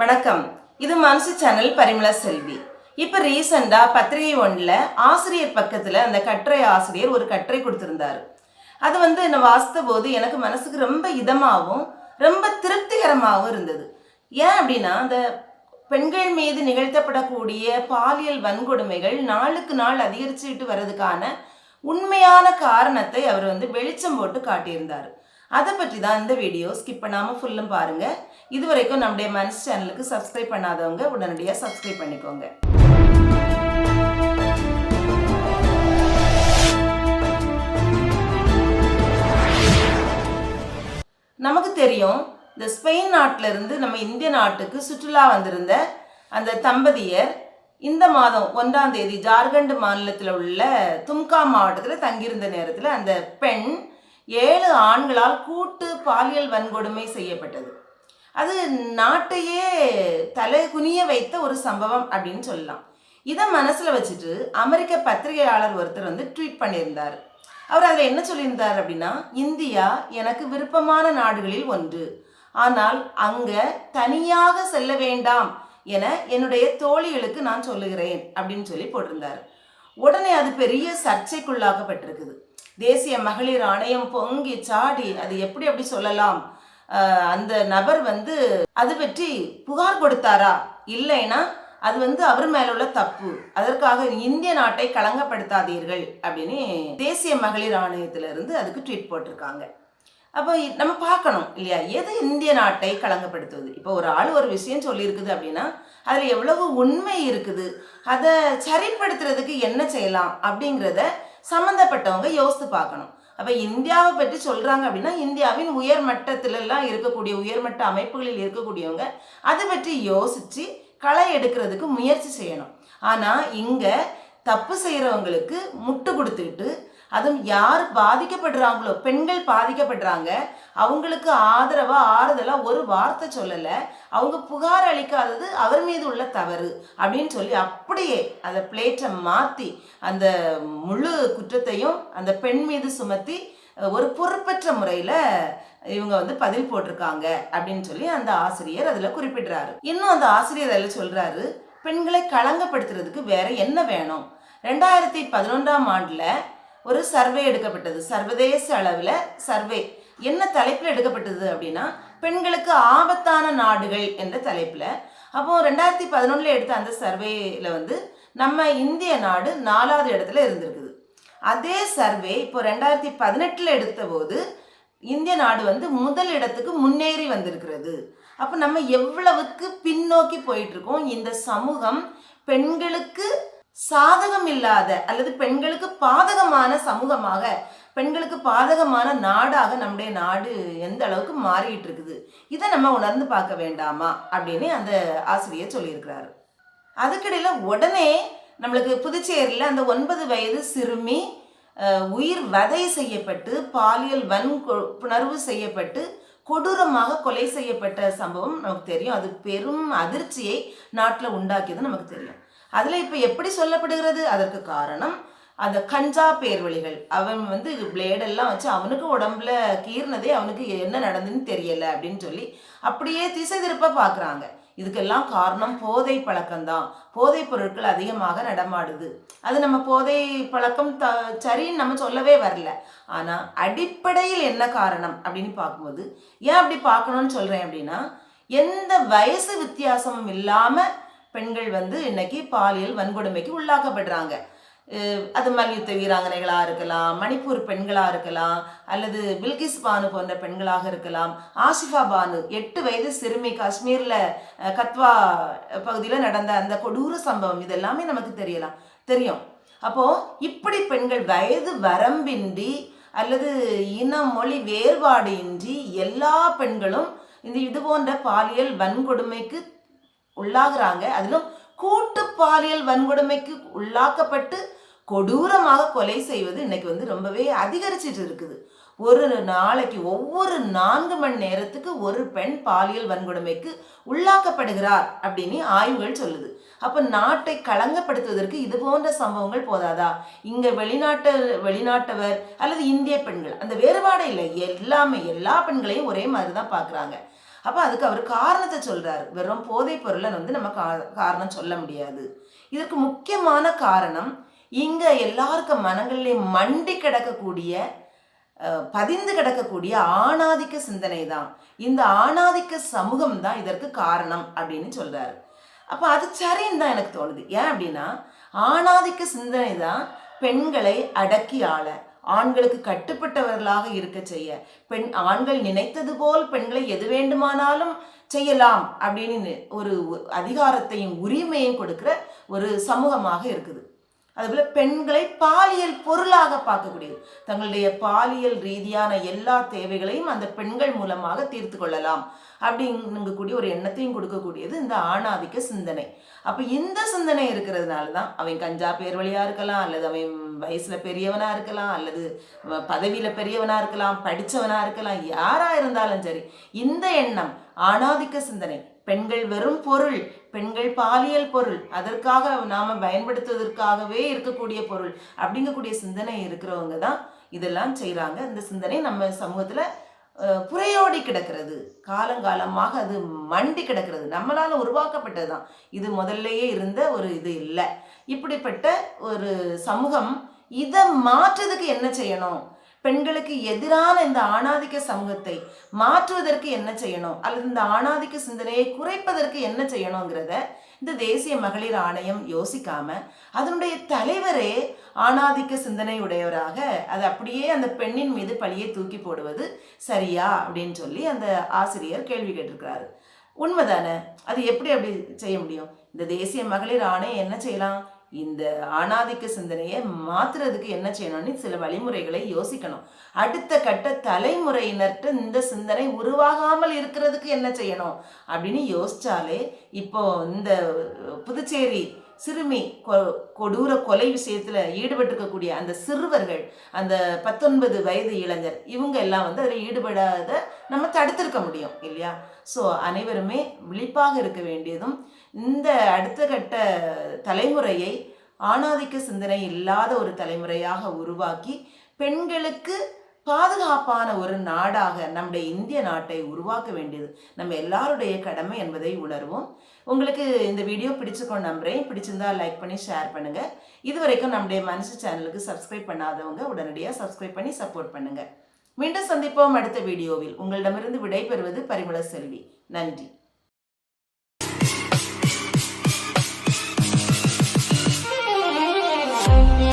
வணக்கம். இது மனசு சேனல் பரிமள செல்வி. இப்போ ரீசெண்டாக பத்திரிகை ஒன்றில் ஆசிரியர் பக்கத்தில் அந்த கட்டுரை ஆசிரியர் ஒரு கட்டுரை கொடுத்துருந்தார். அது வந்து நான் வாசித்த போது எனக்கு மனசுக்கு ரொம்ப இதமாகவும் ரொம்ப திருப்திகரமாகவும் இருந்தது. ஏன் அப்படின்னா அந்த பெண்கள் மீது நிகழ்த்தப்படக்கூடிய பாலியல் வன்கொடுமைகள் நாளுக்கு நாள் அதிகரிச்சுக்கிட்டு வர்றதுக்கான உண்மையான காரணத்தை அவர் வந்து வெளிச்சம் போட்டு காட்டியிருந்தார். அதை பற்றி தான் இந்த வீடியோ ஸ்கிப் பண்ணாமல் ஃபுல்லும் பாருங்கள் இது வரைக்கும் நம்முடைய மனசு சேனலுக்கு சப்ஸ்கிரைப் பண்ணாதவங்க உடனடியாக சப்ஸ்கிரைப் பண்ணிக்கோங்க. நமக்கு தெரியும் இந்த ஸ்பெயின் நாட்டில இருந்து நம்ம இந்திய நாட்டுக்கு சுற்றுலா வந்திருந்த அந்த தம்பதியர் இந்த மாதம் ஒன்றாம் தேதி ஜார்க்கண்ட் மாநிலத்தில் உள்ள தும்கா மாவட்டத்தில் தங்கியிருந்த நேரத்தில் அந்த பெண் ஏழு ஆண்களால் கூட்டு பாலியல் வன்கொடுமை செய்யப்பட்டது. அது நாட்டையே தலை குனிய வைத்த ஒரு சம்பவம் அப்படின்னு சொல்லலாம். இதை மனசில் வச்சுட்டு அமெரிக்க பத்திரிகையாளர் ஒருத்தர் வந்து ட்வீட் பண்ணியிருந்தார். அவர் அதில் என்ன சொல்லியிருந்தார் அப்படின்னா இந்தியா எனக்கு விருப்பமான நாடுகளில் ஒன்று. ஆனால் அங்கே தனியாக செல்ல வேண்டாம் என என்னுடைய தோழிகளுக்கு நான் சொல்லுகிறேன் அப்படின்னு சொல்லி போட்டிருந்தார். உடனே அது பெரிய சர்ச்சைக்குள்ளாக்கப்பட்டிருக்குது. தேசிய மகளிர் ஆணையம் பொங்கி சாடி அது எப்படி அப்படி சொல்லலாம்? அந்த நபர் வந்து அது பற்றி புகார் கொடுத்தாரா? இல்லைன்னா அது வந்து அவர் மேல உள்ள தப்பு. அதற்காக இந்திய நாட்டை களங்கப்படுத்தாதீர்கள் அப்படின்னு தேசிய மகளிர் ஆணையத்திலிருந்து அதுக்கு ட்வீட் போட்டிருக்காங்க. அப்போ நம்ம பார்க்கணும் இல்லையா? எது இந்திய நாட்டை களங்கப்படுத்துவது? இப்போ ஒரு ஆள் ஒரு விஷயம் சொல்லியிருக்குது அப்படின்னா அதில் எவ்வளவு உண்மை இருக்குது? அதை சரிப்படுத்துறதுக்கு என்ன செய்யலாம் அப்படிங்கிறத சம்மந்தப்பட்டவங்க யோசித்து பார்க்கணும். அப்போ இந்தியாவை பற்றி சொல்கிறாங்க அப்படின்னா இந்தியாவின் உயர் மட்டத்திலெல்லாம் இருக்கக்கூடிய உயர்மட்ட அமைப்புகளில் இருக்கக்கூடியவங்க அதை பற்றி யோசித்து களை எடுக்கிறதுக்கு முயற்சி செய்யணும். ஆனால் இங்கே தப்பு செய்கிறவங்களுக்கு முட்டு கொடுத்துக்கிட்டு அதுவும் யார் பாதிக்கப்படுறாங்களோ பெண்கள் பாதிக்கப்படுறாங்க அவங்களுக்கு ஆதரவாக ஆறுதலாக ஒரு வார்த்தை சொல்லலை. அவங்க புகார் அளிக்காதது அவர் மீது உள்ள தவறு அப்படின்னு சொல்லி அப்படியே அந்த பிளேட்டை மாற்றி அந்த முழு குற்றத்தையும் அந்த பெண் மீது சுமத்தி ஒரு பொறுப்பற்ற முறையில் இவங்க வந்து பதில் போட்டிருக்காங்க அப்படின்னு சொல்லி அந்த ஆசிரியர் அதில் குறிப்பிடுறாரு. இன்னும் அந்த ஆசிரியர் அதில் சொல்கிறாரு பெண்களை களங்கப்படுத்துறதுக்கு வேற என்ன வேணும்? ரெண்டாயிரத்தி பதினொன்றாம் ஆண்டில் ஒரு சர்வே எடுக்கப்பட்டது. சர்வதேச அளவில் சர்வே. என்ன தலைப்பில் எடுக்கப்பட்டது அப்படின்னா பெண்களுக்கு ஆபத்தான நாடுகள் என்ற தலைப்பில். அப்போ ரெண்டாயிரத்தி பதினொன்றில் எடுத்த அந்த சர்வேயில் வந்து நம்ம இந்திய நாடு நாலாவது இடத்துல இருந்திருக்குது. அதே சர்வே இப்போ ரெண்டாயிரத்தி பதினெட்டில் எடுத்த போது இந்திய நாடு வந்து முதல் இடத்துக்கு முன்னேறி வந்திருக்கிறது. அப்போ நம்ம எவ்வளவுக்கு பின்னோக்கி போயிட்டுருக்கோம் இந்த சமூகம் பெண்களுக்கு சாதகம் இல்லாத அல்லது பெண்களுக்கு பாதகமான சமூகமாக பெண்களுக்கு பாதகமான நாடாக நம்முடைய நாடு எந்த அளவுக்கு மாறிட்டு இருக்குது இதை நம்ம உணர்ந்து பார்க்க வேண்டாமா? அப்படின்னு அந்த ஆசிரியர் சொல்லியிருக்கிறாரு. அதுக்கிடையில் உடனே நம்மளுக்கு புதுச்சேரியில் அந்த ஒன்பது வயது சிறுமி உயிர் வதை செய்யப்பட்டு பாலியல் வன்புணர்வு செய்யப்பட்டு கொடூரமாக கொலை செய்யப்பட்ட சம்பவம் நமக்கு தெரியும். அது பெரும் அதிர்ச்சியை நாட்டில் உண்டாக்கியது நமக்கு தெரியும். அதில் இப்போ எப்படி சொல்லப்படுகிறது? அதற்கு காரணம் அந்த கஞ்சா பேர்வழிகள். அவன் வந்து பிளேடெல்லாம் வச்சு அவனுக்கு உடம்புல கீர்னதே அவனுக்கு என்ன நடந்துன்னு தெரியலை அப்படின்னு சொல்லி அப்படியே திசை திருப்ப பார்க்குறாங்க இதுக்கெல்லாம் காரணம் போதை பழக்கம்தான். போதைப் பொருட்கள் அதிகமாக நடமாடுது. அது நம்ம போதை பழக்கம் த சரின்னு நம்ம சொல்லவே வரல. ஆனால் அடிப்படையில் என்ன காரணம் அப்படின்னு பார்க்கும்போது ஏன் அப்படி பார்க்கணும்னு சொல்கிறேன் அப்படின்னா எந்த வயசு வித்தியாசமும் இல்லாமல் பெண்கள் வந்து இன்னைக்கு பாலியல் வன்கொடுமைக்கு உள்ளாக்கப்படுறாங்க. அது மல்யுத்த வீராங்கனைகளாக இருக்கலாம் மணிப்பூர் பெண்களாக இருக்கலாம் அல்லது பில்கிஸ் பானு போன்ற பெண்களாக இருக்கலாம். ஆசிஃபா பானு எட்டு வயது சிறுமி காஷ்மீரில் கத்வா பகுதியில் நடந்த அந்த கொடூர சம்பவம் இதெல்லாமே நமக்கு தெரியலாம். தெரியும். அப்போது இப்படி பெண்கள் வயது வரம்பின்றி அல்லது இன மொழி வேறுபாடு இன்றி எல்லா பெண்களும் இந்த இது போன்ற பாலியல் வன்கொடுமைக்கு உள்ளாகிறாங்க. அதிலும் கூட்டு பாலியல் வன்கொடுமைக்கு உள்ளாக்கப்பட்டு கொடூரமாக கொலை செய்வது இன்னைக்கு வந்து ரொம்பவே அதிகரிச்சிட்டு இருக்குது. ஒரு நாளைக்கு ஒவ்வொரு நான்கு மணி நேரத்துக்கு ஒரு பெண் பாலியல் வன்கொடுமைக்கு உள்ளாக்கப்படுகிறார் அப்படின்னு ஆய்வுகள் சொல்லுது. அப்போ நாட்டை களங்கப்படுத்துவதற்கு இது போன்ற சம்பவங்கள் போதாதா? இங்கே வெளிநாட்டு வெளிநாட்டவர் அல்லது இந்திய பெண்கள் அந்த வேறுபாடு இல்லை. எல்லாமே எல்லா பெண்களையும் ஒரே மாதிரி தான் பார்க்குறாங்க. அப்போ அதுக்கு அவர் காரணத்தை சொல்கிறார் வெறும் போதைப் பொருளை வந்து நம்ம கா- காரணம் சொல்ல முடியாது. இதற்கு முக்கியமான காரணம் இங்கே எல்லாருக்கும் மனங்களிலே மண்டி கிடக்கக்கூடிய பதிந்து கிடக்கக்கூடிய ஆணாதிக்க சிந்தனை தான். இந்த ஆணாதிக்க சமூகம் தான் இதற்கு காரணம் அப்படின்னு சொல்கிறாரு அப்போ அது சரின்னு தான் எனக்கு தோணுது. ஏன் அப்படின்னா ஆணாதிக்க சிந்தனை தான் பெண்களை அடக்கி ஆள. ஆண்களுக்கு கட்டுப்பட்டவர்களாக இருக்க செய்ய. பெண் ஆண்கள் நினைத்தது போல் பெண்களை எது வேண்டுமானாலும் செய்யலாம் அப்படின்னு ஒரு அதிகாரத்தையும் உரிமையும் கொடுக்கிற ஒரு சமூகமாக இருக்குது. அதுபோல பெண்களை பாலியல் பொருளாக பார்க்கக்கூடியது. தங்களுடைய பாலியல் ரீதியான எல்லா தேவைகளையும் அந்த பெண்கள் மூலமாக தீர்த்து கொள்ளலாம் அப்படிங்கக்கூடிய ஒரு எண்ணத்தையும் கொடுக்கக்கூடியது இந்த ஆணாதிக்க சிந்தனை. அப்போ இந்த சிந்தனை இருக்கிறதுனால தான் அவன் கஞ்சா பேர் வழியாக இருக்கலாம் அல்லது அவன் வயசில் பெரியவனாக இருக்கலாம் அல்லது பதவியில் பெரியவனாக இருக்கலாம் படித்தவனாக இருக்கலாம் யாராக இருந்தாலும் சரி இந்த எண்ணம் ஆணாதிக்க சிந்தனை. பெண்கள் வெறும் பொருள் பெண்கள் பாலியல் பொருள். அதற்காக நாம் பயன்படுத்துவதற்காகவே இருக்கக்கூடிய பொருள். அப்படிங்கக்கூடிய சிந்தனை இருக்கிறவங்க தான் இதெல்லாம் செய்கிறாங்க இந்த சிந்தனை நம்ம சமூகத்தில் புறையோடி கிடக்கிறது. காலங்காலமாக அது மண்டி கிடக்கிறது. நம்மளால் உருவாக்கப்பட்டது தான். இது முதல்லையே இருந்த ஒரு இது இல்லை. இப்படிப்பட்ட ஒரு சமூகம் இதை மாற்றுறதுக்கு என்ன செய்யணும்? பெண்களுக்கு எதிரான இந்த ஆணாதிக்க சமூகத்தை மாற்றுவதற்கு என்ன செய்யணும்? அல்லது இந்த ஆணாதிக்க சிந்தனையை குறைப்பதற்கு என்ன செய்யணுங்கிறத இந்த தேசிய மகளிர் ஆணையம் யோசிக்காம அதனுடைய தலைவரே ஆணாதிக்க சிந்தனை உடையவராக அது அப்படியே அந்த பெண்ணின் மீது பழியை தூக்கி போடுவது சரியா? அப்படின்னு சொல்லி அந்த ஆசிரியர் கேள்வி கேட்டிருக்கிறாரு. உண்மைதானே? அது எப்படி அப்படி செய்ய முடியும்? இந்த தேசிய மகளிர் ஆணையம் என்ன செய்யலாம்? இந்த ஆணாதிக்க சிந்தனையை மாத்துறதுக்கு என்ன செய்யணும்னு சில வழிமுறைகளை யோசிக்கணும். அடுத்த கட்ட தலைமுறையினர்கிட்ட இந்த சிந்தனை உருவாகாமல் இருக்கிறதுக்கு என்ன செய்யணும் அப்படின்னு யோசிச்சாலே இப்போ இந்த புதுச்சேரி சிறுமி கொ- கொடூர கொலை விஷயத்தில் ஈடுபட்டிருக்கக்கூடிய அந்த சிறுவர்கள் அந்த பத்தொன்பது வயது இளைஞர் இவங்க எல்லாம் வந்து அதில் ஈடுபடாத நம்ம தடுத்திருக்க முடியும் இல்லையா? ஸோ அனைவருமே விழிப்பாக இருக்க வேண்டியதும் இந்த அடுத்த கட்ட தலைமுறையை ஆணாதிக்க சிந்தனை இல்லாத ஒரு தலைமுறையாக உருவாக்கி பெண்களுக்கு பாதுகாப்பான ஒரு நாடாக நம்முடைய இந்திய நாட்டை உருவாக்க வேண்டியது. நம்ம எல்லாருடைய கடமை என்பதை உணர்வோம். உங்களுக்கு இந்த வீடியோ பிடிச்சிக்கொண்டு நம்புகிறேன் பிடிச்சிருந்தா லைக் பண்ணி ஷேர் பண்ணுங்க. இது வரைக்கும் நம்முடைய மனசு சேனலுக்கு சப்ஸ்கிரைப் பண்ணாதவங்க உடனடியாக சப்ஸ்கிரைப் பண்ணி சப்போர்ட் பண்ணுங்கள் மீண்டும் சந்திப்போம் அடுத்த வீடியோவில். உங்களிடமிருந்து விடைபெறுவது பரிமள செல்வி. நன்றி. Yeah.